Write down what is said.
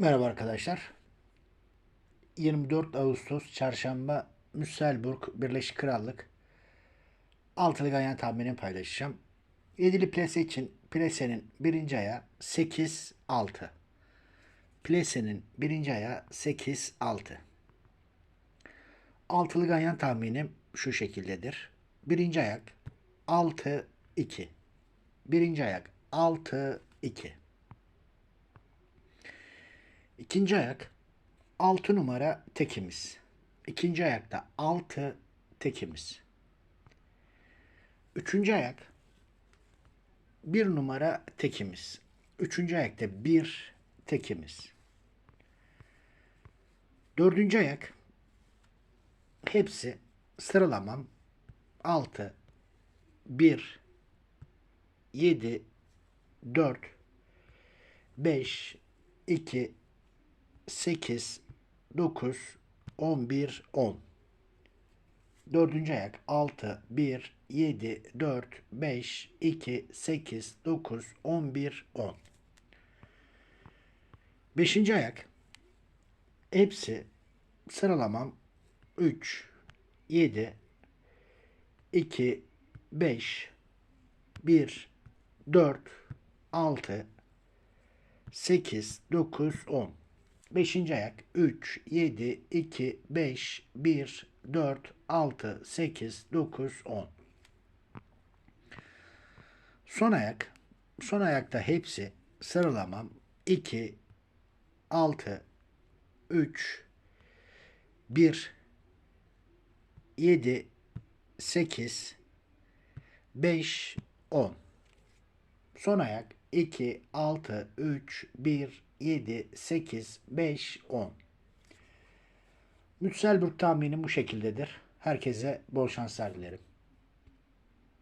Merhaba arkadaşlar. 24 Ağustos Çarşamba Müsselburg Birleşik Krallık altılı ganyan tahminini paylaşacağım. Yedili plase için plasenin birinci aya 8 6. Plasenin birinci aya 8 6. Altılı ganyan tahminim şu şekildedir. Birinci ayak 6 2. Birinci ayak 6 2. İkinci ayak 6 numara tekimiz. İkinci ayakta 6 tekimiz. Üçüncü ayak 1 numara tekimiz. Üçüncü ayakta 1 tekimiz. Dördüncü ayak hepsi sıralamam 6 1 7 4 5 2 8, 9, 11, 10. Dördüncü ayak 6, 1, 7, 4, 5, 2, 8, 9, 11, 10. Beşinci ayak hepsi sıralamam 3, 7, 2, 5, 1, 4, 6, 8, 9, 10. Beşinci ayak 3, 7, 2, 5, 1, 4, 6, 8, 9, 10. Son ayak. Son ayakta hepsi sıralamam 2, 6, 3, 1, 7, 8, 5, 10. Son ayak 2, 6, 3, 1, 7, 8, 5, 10. Mütselburg tahminim bu şekildedir. Herkese bol şanslar dilerim.